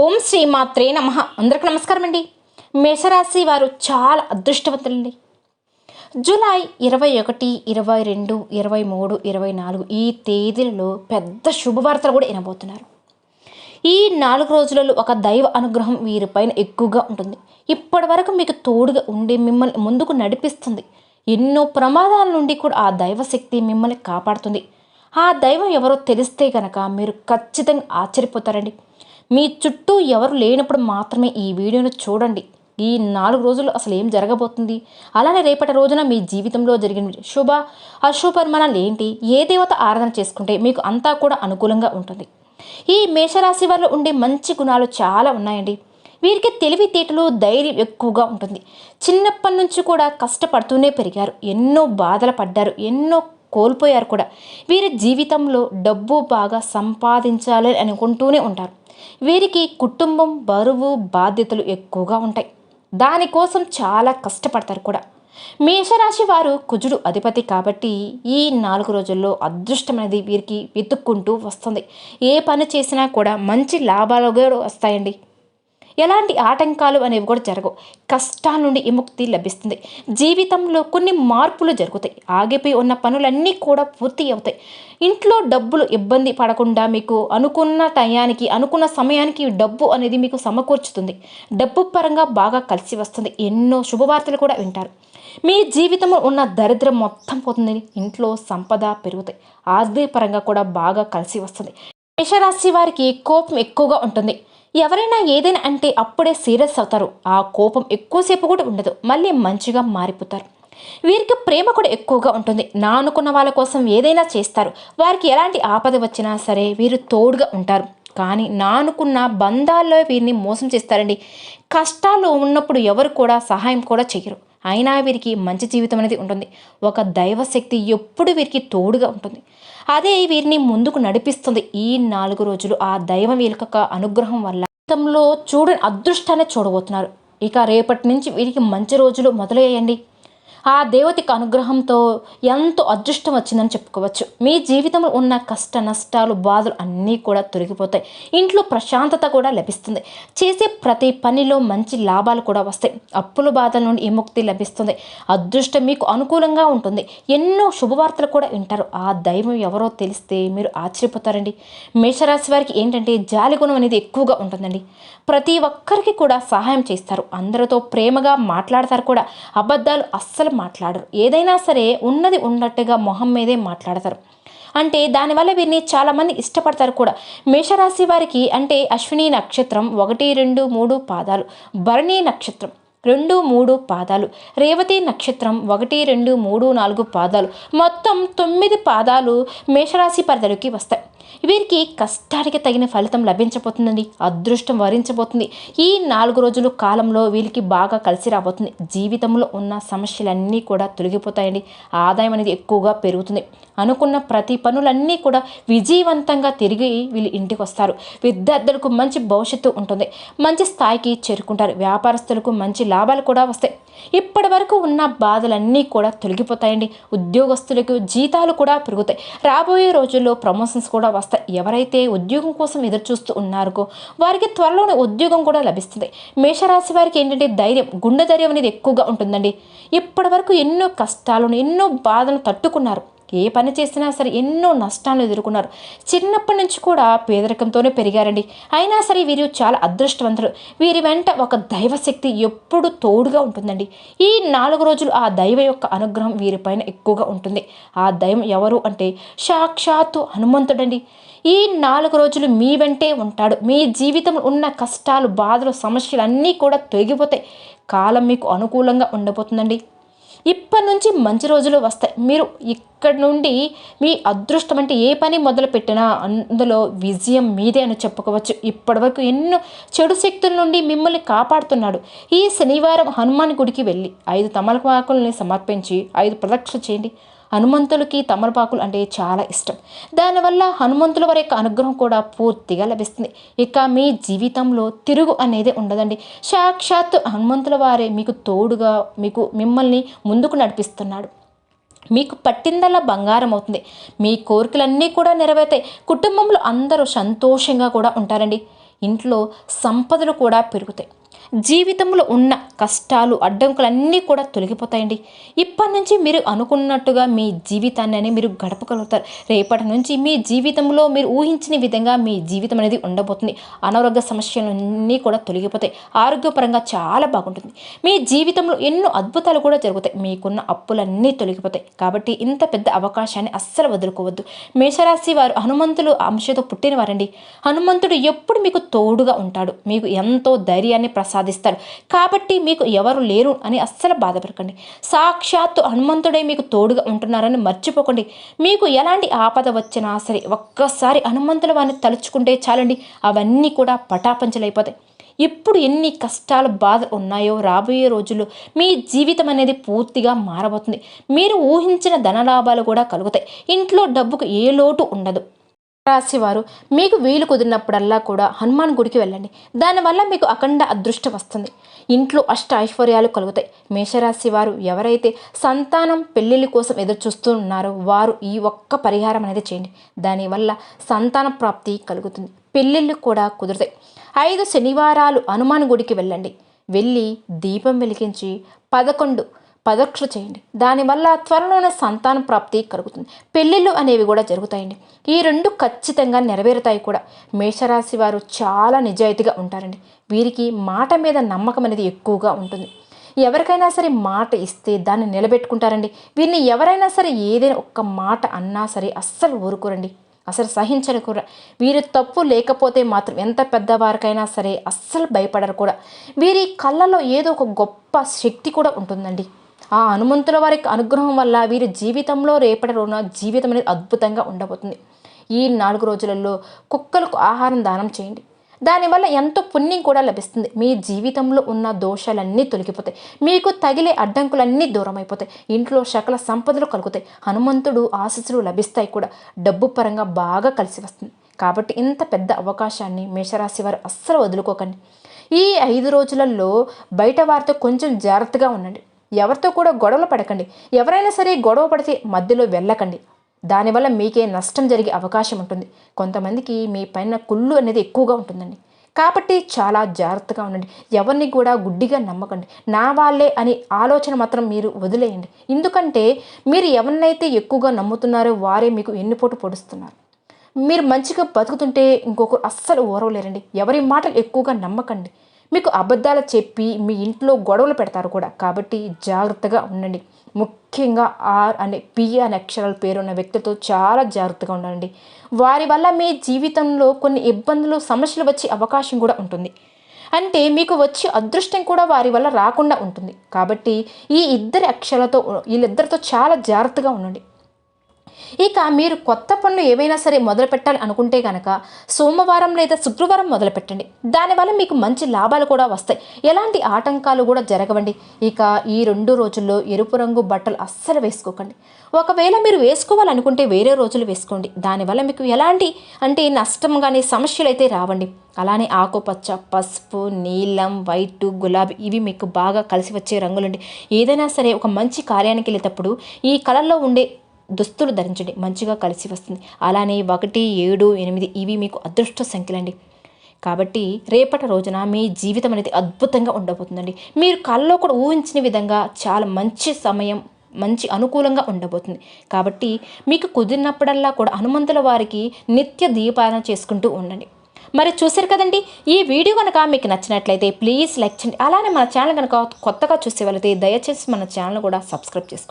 ఓం శ్రీమాత్రే నమ. అందరికి నమస్కారం అండి. మేషరాశి వారు చాలా అదృష్టవంతులండి. జూలై ఇరవై ఒకటి ఇరవై రెండు ఇరవై మూడు ఇరవై నాలుగు ఈ తేదీలలో పెద్ద శుభవార్తలు కూడా వినబోతున్నారు. ఈ నాలుగు రోజులలో ఒక దైవ అనుగ్రహం వీరిపైన ఎక్కువగా ఉంటుంది. ఇప్పటి వరకు మీకు తోడుగా ఉండి మిమ్మల్ని ముందుకు నడిపిస్తుంది. ఎన్నో ప్రమాదాల నుండి కూడా ఆ దైవశక్తి మిమ్మల్ని కాపాడుతుంది. ఆ దైవం ఎవరో తెలిస్తే గనక మీరు ఖచ్చితంగా ఆశ్చర్యపోతారండి. మీ చుట్టూ ఎవరు లేనప్పుడు మాత్రమే ఈ వీడియోను చూడండి. ఈ నాలుగు రోజులు అసలు ఏం జరగబోతుంది? అలానే రేపటి రోజున మీ జీవితంలో జరిగిన శుభ అశుభర్మణాలు ఏంటి? ఏ దేవత ఆరాధన చేసుకుంటే మీకు అంతా కూడా అనుకూలంగా ఉంటుంది? ఈ మేషరాశి వారిలో ఉండే మంచి గుణాలు చాలా ఉన్నాయండి. వీరికి తెలివితేటలు ధైర్యం ఎక్కువగా ఉంటుంది. చిన్నప్పటి నుంచి కూడా కష్టపడుతూనే పెరిగారు. ఎన్నో బాధలు పడ్డారు. ఎన్నో కోల్పోయారు కూడా. వీరి జీవితంలో డబ్బు బాగా సంపాదించాలి అనుకుంటూనే ఉంటారు. వీరికి కుటుంబం బరువు బాధ్యతలు ఎక్కువగా ఉంటాయి. దానికోసం చాలా కష్టపడతారు కూడా. మేషరాశి వారు కుజుడు అధిపతి కాబట్టి ఈ నాలుగు రోజుల్లో అదృష్టం అనేది వీరికి వెతుక్కుంటూ వస్తుంది. ఏ పని చేసినా కూడా మంచి లాభాలు కూడా వస్తాయండి. ఎలాంటి ఆటంకాలు అనేవి కూడా జరగవు. కష్టాల నుండి విముక్తి లభిస్తుంది. జీవితంలో కొన్ని మార్పులు జరుగుతాయి. ఆగిపోయి ఉన్న పనులన్నీ కూడా పూర్తి అవుతాయి. ఇంట్లో డబ్బులు ఇబ్బంది పడకుండా మీకు అనుకున్న టయానికి అనుకున్న సమయానికి డబ్బు అనేది మీకు సమకూర్చుతుంది. డబ్బు పరంగా బాగా కలిసి వస్తుంది. ఎన్నో శుభవార్తలు కూడా వింటారు. మీ జీవితంలో ఉన్న దరిద్రం మొత్తం పోతుంది. ఇంట్లో సంపద పెరుగుతాయి. ఆర్థిక పరంగా కూడా బాగా కలిసి వస్తుంది. మేషరాశి వారికి కోపం ఎక్కువగా ఉంటుంది. ఎవరైనా ఏదైనా అంటే అప్పుడే సీరియస్ అవుతారు. ఆ కోపం ఎక్కువసేపు కూడా ఉండదు. మళ్ళీ మంచిగా మారిపోతారు. వీరికి ప్రేమ కూడా ఎక్కువగా ఉంటుంది. నా అనుకున్న వాళ్ళ కోసం ఏదైనా చేస్తారు. వారికి ఎలాంటి ఆపద వచ్చినా సరే వీరు తోడుగా ఉంటారు. కానీ నా అనుకున్న బంధాల్లో వీరిని మోసం చేస్తారండి. కష్టాలు ఉన్నప్పుడు ఎవరు కూడా సహాయం కూడా చేయరు అయినా వీరికి మంచి జీవితం అనేది ఉంటుంది. ఒక దైవశక్తి ఎప్పుడు వీరికి తోడుగా ఉంటుంది. అదే వీరిని ముందుకు నడిపిస్తుంది ఈ నాలుగు రోజులు. ఆ దైవం వీళ్ళకొక అనుగ్రహం వల్ల జీవితంలో చూడని అదృష్టాన్ని చూడబోతున్నారు. ఇక రేపటి నుంచి వీరికి మంచి రోజులు మొదలయ్యండి. ఆ దేవతకి అనుగ్రహంతో ఎంతో అదృష్టం వచ్చిందని చెప్పుకోవచ్చు. మీ జీవితంలో ఉన్న కష్ట నష్టాలు బాధలు అన్నీ కూడా తొలగిపోతాయి. ఇంట్లో ప్రశాంతత కూడా లభిస్తుంది. చేసే ప్రతి పనిలో మంచి లాభాలు కూడా వస్తాయి. అప్పుల బాధల నుండి విముక్తి లభిస్తుంది. అదృష్టం మీకు అనుకూలంగా ఉంటుంది. ఎన్నో శుభవార్తలు కూడా వింటారు. ఆ దైవం ఎవరో తెలిస్తే మీరు ఆశ్చర్యపోతారండి. మేషరాశి వారికి ఏంటంటే జాలి గుణం అనేది ఎక్కువగా ఉంటుందండి. ప్రతి ఒక్కరికి కూడా సహాయం చేస్తారు. అందరితో ప్రేమగా మాట్లాడతారు కూడా. అబద్ధాలు అస్సలు మాట్లాడరు. ఏదైనా సరే ఉన్నది ఉన్నట్టుగా మొహం మీదే మాట్లాడతారు. అంటే దానివల్ల వీరిని చాలామంది ఇష్టపడతారు కూడా. మేషరాశి వారికి అంటే అశ్విని నక్షత్రం ఒకటి రెండు మూడు పాదాలు. భరణి నక్షత్రం రెండు మూడు పాదాలు. రేవతి నక్షత్రం ఒకటి రెండు మూడు నాలుగు పాదాలు. మొత్తం తొమ్మిది పాదాలు మేషరాశి పరిధిలోకి వస్తాయి. వీరికి కష్టానికి తగిన ఫలితం లభించబోతుందండి అదృష్టం వరించబోతుంది. ఈ నాలుగు రోజుల కాలంలో వీరికి బాగా కలిసి రాబోతుంది. జీవితంలో ఉన్న సమస్యలన్నీ కూడా తొలగిపోతాయండి. ఆదాయం అనేది ఎక్కువగా పెరుగుతుంది. అనుకున్న ప్రతి పనులన్నీ కూడా విజయవంతంగా తిరిగి వీళ్ళు ఇంటికి వస్తారు విద్యార్థులకు మంచి భవిష్యత్తు ఉంటుంది. మంచి స్థాయికి చేరుకుంటారు. వ్యాపారస్తులకు మంచి లాభాలు కూడా వస్తాయి. ఇప్పటి వరకు ఉన్న బాధలన్నీ కూడా తొలగిపోతాయండి. ఉద్యోగస్తులకు జీతాలు కూడా పెరుగుతాయి. రాబోయే రోజుల్లో ప్రమోషన్స్ కూడా వస్తాయి ఎవరైతే ఉద్యోగం కోసం ఎదురుచూస్తూ ఉన్నారో వారికి త్వరలోనే ఉద్యోగం కూడా లభిస్తుంది. మేషరాశి వారికి ఏంటంటే ధైర్యం గుండె ధైర్యం అనేది ఎక్కువగా ఉంటుందండి. ఇప్పటి వరకు ఎన్నో కష్టాలను ఎన్నో బాధలను తట్టుకున్నారు. ఏ పని చేసినా సరే ఎన్నో నష్టాలను ఎదుర్కొన్నారు. చిన్నప్పటి నుంచి కూడా పేదరికంతోనే పెరిగారండి. అయినా సరే వీరు చాలా అదృష్టవంతులు. వీరి వెంట ఒక దైవశక్తి ఎప్పుడు తోడుగా ఉంటుందండి. ఈ నాలుగు రోజులు ఆ దైవ యొక్క అనుగ్రహం వీరిపైన ఎక్కువగా ఉంటుంది. ఆ దైవం ఎవరు అంటే సాక్షాత్తు హనుమంతుడండి. ఈ నాలుగు రోజులు మీ వెంటే ఉంటాడు. మీ జీవితంలో ఉన్న కష్టాలు బాధలు సమస్యలు అన్నీ కూడా తొలగిపోతాయి. కాలం మీకు అనుకూలంగా ఉండబోతుందండి. ఇప్పటి నుంచి మంచి రోజులు వస్తాయి. మీరు ఇక్కడ నుండి మీ అదృష్టం అంటే ఏ పని మొదలు పెట్టినా అందులో విజయం మీదే అని చెప్పుకోవచ్చు. ఇప్పటివరకు ఎన్నో చెడు శక్తుల నుండి మిమ్మల్ని కాపాడుతున్నాడు. ఈ శనివారం హనుమాన్ గుడికి వెళ్ళి ఐదు తమలపాకుల్ని సమర్పించి ఐదు ప్రదక్షిణ చేయండి. హనుమంతులకి తమలపాకులు అంటే చాలా ఇష్టం. దానివల్ల హనుమంతుల వారి యొక్క అనుగ్రహం కూడా పూర్తిగా లభిస్తుంది. ఇక మీ జీవితంలో తిరుగు అనేది ఉండదండి. సాక్షాత్ హనుమంతుల వారే మీకు తోడుగా మీకు మిమ్మల్ని ముందుకు నడిపిస్తున్నాడు. మీకు పట్టిందల్లా బంగారం అవుతుంది. మీ కోరికలన్నీ కూడా నెరవేరుతాయి. కుటుంబంలో అందరూ సంతోషంగా కూడా ఉంటారండి. ఇంట్లో సంపదలు కూడా పెరుగుతాయి. జీవితంలో ఉన్న కష్టాలు అడ్డంకులన్నీ కూడా తొలగిపోతాయండి. ఇప్పటి నుంచి మీరు అనుకున్నట్టుగా మీ జీవితాన్ని మీరు గడపగలుగుతారు. రేపటి నుంచి మీ జీవితంలో మీరు ఊహించిన విధంగా మీ జీవితం అనేది ఉండబోతుంది. అనారోగ్య సమస్యలన్నీ కూడా తొలగిపోతాయి. ఆరోగ్యపరంగా చాలా బాగుంటుంది. మీ జీవితంలో ఎన్నో అద్భుతాలు కూడా జరుగుతాయి. మీకున్న అప్పులన్నీ తొలగిపోతాయి. కాబట్టి ఇంత పెద్ద అవకాశాన్ని అస్సలు వదులుకోవద్దు. మేషరాశి వారు హనుమంతులు అంశతో పుట్టినవారండి. హనుమంతుడు ఎప్పుడు మీకు తోడుగా ఉంటాడు. మీకు ఎంతో ధైర్యాన్ని ప్రసాదిస్తాడు కాబట్టి మీకు ఎవరు లేరు అని అస్సలు బాధపడకండి. సాక్షాత్తు హనుమంతుడే మీకు తోడుగా ఉంటున్నారని మర్చిపోకండి. మీకు ఎలాంటి ఆపద వచ్చినా సరే ఒక్కసారి హనుమంతుల వారిని తలుచుకుంటే చాలండి అవన్నీ కూడా పటాపంచలైపోతాయి. ఎప్పుడు ఎన్ని కష్టాలు బాధలు ఉన్నాయో రాబోయే రోజుల్లో మీ జీవితం అనేది పూర్తిగా మారబోతుంది. మీరు ఊహించిన ధనలాభాలు కూడా కలుగుతాయి. ఇంట్లో డబ్బుకు ఏ లోటు ఉండదు. రాశివారు మీకు వీలు కుదిరినప్పుడల్లా కూడా హనుమాన్ గుడికి వెళ్ళండి. దానివల్ల మీకు అఖండ అదృష్టం వస్తుంది. ఇంట్లో అష్ట ఐశ్వర్యాలు కలుగుతాయి. మేషరాశి వారు ఎవరైతే సంతానం పెళ్ళిళ్ళ కోసం ఎదురు చూస్తూ ఉన్నారో వారు ఈ ఒక్క పరిహారం అనేది చేయండి. దానివల్ల సంతాన ప్రాప్తి కలుగుతుంది. పెళ్ళిళ్ళు కూడా కుదురుతాయి. ఐదు శనివారాలు హనుమాన్ గుడికి వెళ్ళండి. వెళ్ళి దీపం వెలిగించి పదకొండు పదక్షలు చేయండి. దానివల్ల త్వరలోనే సంతాన ప్రాప్తి కలుగుతుంది. పెళ్ళిళ్ళు అనేవి కూడా జరుగుతాయండి. ఈ రెండు ఖచ్చితంగా నెరవేరుతాయి కూడా. మేషరాశి వారు చాలా నిజాయితీగా ఉంటారండి. వీరికి మాట మీద నమ్మకం అనేది ఎక్కువగా ఉంటుంది. ఎవరికైనా సరే మాట ఇస్తే దాన్ని నిలబెట్టుకుంటారండి. వీరిని ఎవరైనా సరే ఏదైనా ఒక్క మాట అన్నా సరే అస్సలు ఊరుకోరండి. అసలు సహించరు కూడా వీరు తప్పు లేకపోతే మాత్రం ఎంత పెద్దవారికైనా సరే అస్సలు భయపడరు కూడా. వీరి కళ్ళలో ఏదో ఒక గొప్ప శక్తి కూడా ఉంటుందండి. ఆ హనుమంతుల వారికి అనుగ్రహం వల్ల వీరి జీవితంలో రేపటి రోజున జీవితం అనేది అద్భుతంగా ఉండబోతుంది. ఈ నాలుగు రోజులలో కుక్కలకు ఆహారం దానం చేయండి. దానివల్ల ఎంతో పుణ్యం కూడా లభిస్తుంది. మీ జీవితంలో ఉన్న దోషాలన్నీ తొలగిపోతాయి. మీకు తగిలే అడ్డంకులన్నీ దూరం అయిపోతాయి ఇంట్లో సకల సంపదలు కలుగుతాయి. హనుమంతుడు ఆశస్సులు లభిస్తాయి కూడా. డబ్బు పరంగా బాగా కలిసి వస్తుంది. కాబట్టి ఇంత పెద్ద అవకాశాన్ని మేషరాశి వారు అస్సలు వదులుకోకండి. ఈ ఐదు రోజులలో బయట వారితో కొంచెం జాగ్రత్తగా ఉండండి. ఎవరితో కూడా గొడవలు పడకండి. ఎవరైనా సరే గొడవ పడితే మధ్యలో వెళ్ళకండి. దానివల్ల మీకే నష్టం జరిగే అవకాశం ఉంటుంది. కొంతమందికి మీ పైన కుళ్ళు అనేది ఎక్కువగా ఉంటుందండి. కాబట్టి చాలా జాగ్రత్తగా ఉండండి. ఎవరిని కూడా గుడ్డిగా నమ్మకండి. నా వాళ్ళే అనే ఆలోచన మాత్రం మీరు వదిలేయండి. ఎందుకంటే మీరు ఎవరినైతే ఎక్కువగా నమ్ముతున్నారో వారే మీకు ఎన్నిపోటు పొడుస్తున్నారు. మీరు మంచిగా బతుకుతుంటే ఇంకొకరు అస్సలు ఓరవలేరండి ఎవరి మాటలు ఎక్కువగా నమ్మకండి. మీకు అబద్ధాలు చెప్పి మీ ఇంట్లో గొడవలు పెడతారు కూడా. కాబట్టి జాగ్రత్తగా ఉండండి. ముఖ్యంగా ఆర్ అనే పి అనే అక్షరాల పేరున్న వ్యక్తితో చాలా జాగ్రత్తగా ఉండండి వారి వల్ల మీ జీవితంలో కొన్ని ఇబ్బందులు సమస్యలు వచ్చే అవకాశం కూడా ఉంటుంది. అంటే మీకు వచ్చే అదృష్టం కూడా వారి వల్ల రాకుండా ఉంటుంది. కాబట్టి ఈ ఇద్దరి అక్షరాలతో వీళ్ళిద్దరితో చాలా జాగ్రత్తగా ఉండండి. ఇక మీరు కొత్త పనులు ఏవైనా సరే మొదలు పెట్టాలి అనుకుంటే కనుక సోమవారం లేదా శుక్రవారం మొదలు పెట్టండి. దానివల్ల మీకు మంచి లాభాలు కూడా వస్తాయి. ఎలాంటి ఆటంకాలు కూడా జరగవండి. ఇక ఈ రెండు రోజుల్లో ఎరుపు రంగు బట్టలు అస్సలు వేసుకోకండి. ఒకవేళ మీరు వేసుకోవాలనుకుంటే వేరే రోజులు వేసుకోండి. దానివల్ల మీకు ఎలాంటి అంటే నష్టం కానీ సమస్యలు అయితే రావండి. అలానే ఆకుపచ్చ పసుపు నీలం వైట్ గులాబీ ఇవి మీకు బాగా కలిసి వచ్చే రంగులండి. ఏదైనా సరే ఒక మంచి కార్యానికి వెళ్ళేటప్పుడు ఈ కలర్లో ఉండే దుస్తులు ధరించండి మంచిగా కలిసి వస్తుంది. అలానే ఒకటి ఏడు ఎనిమిది ఇవి మీకు అదృష్ట సంఖ్యలండి. కాబట్టి రేపటి రోజున మీ జీవితం అనేది అద్భుతంగా ఉండబోతుందండి. మీరు కళ్ళలో కూడా ఊహించిన విధంగా చాలా మంచి సమయం మంచి అనుకూలంగా ఉండబోతుంది. కాబట్టి మీకు కుదిరినప్పుడల్లా కూడా హనుమంతుల వారికి నిత్య దీపాలన చేసుకుంటూ ఉండండి. మరి చూసారు కదండి ఈ వీడియో కనుక మీకు నచ్చినట్లయితే ప్లీజ్ లైక్ చేయండి. అలానే మన ఛానల్ కనుక కొత్తగా చూసేవాళ్ళైతే దయచేసి మన ఛానల్ కూడా సబ్స్క్రైబ్ చేసుకోండి.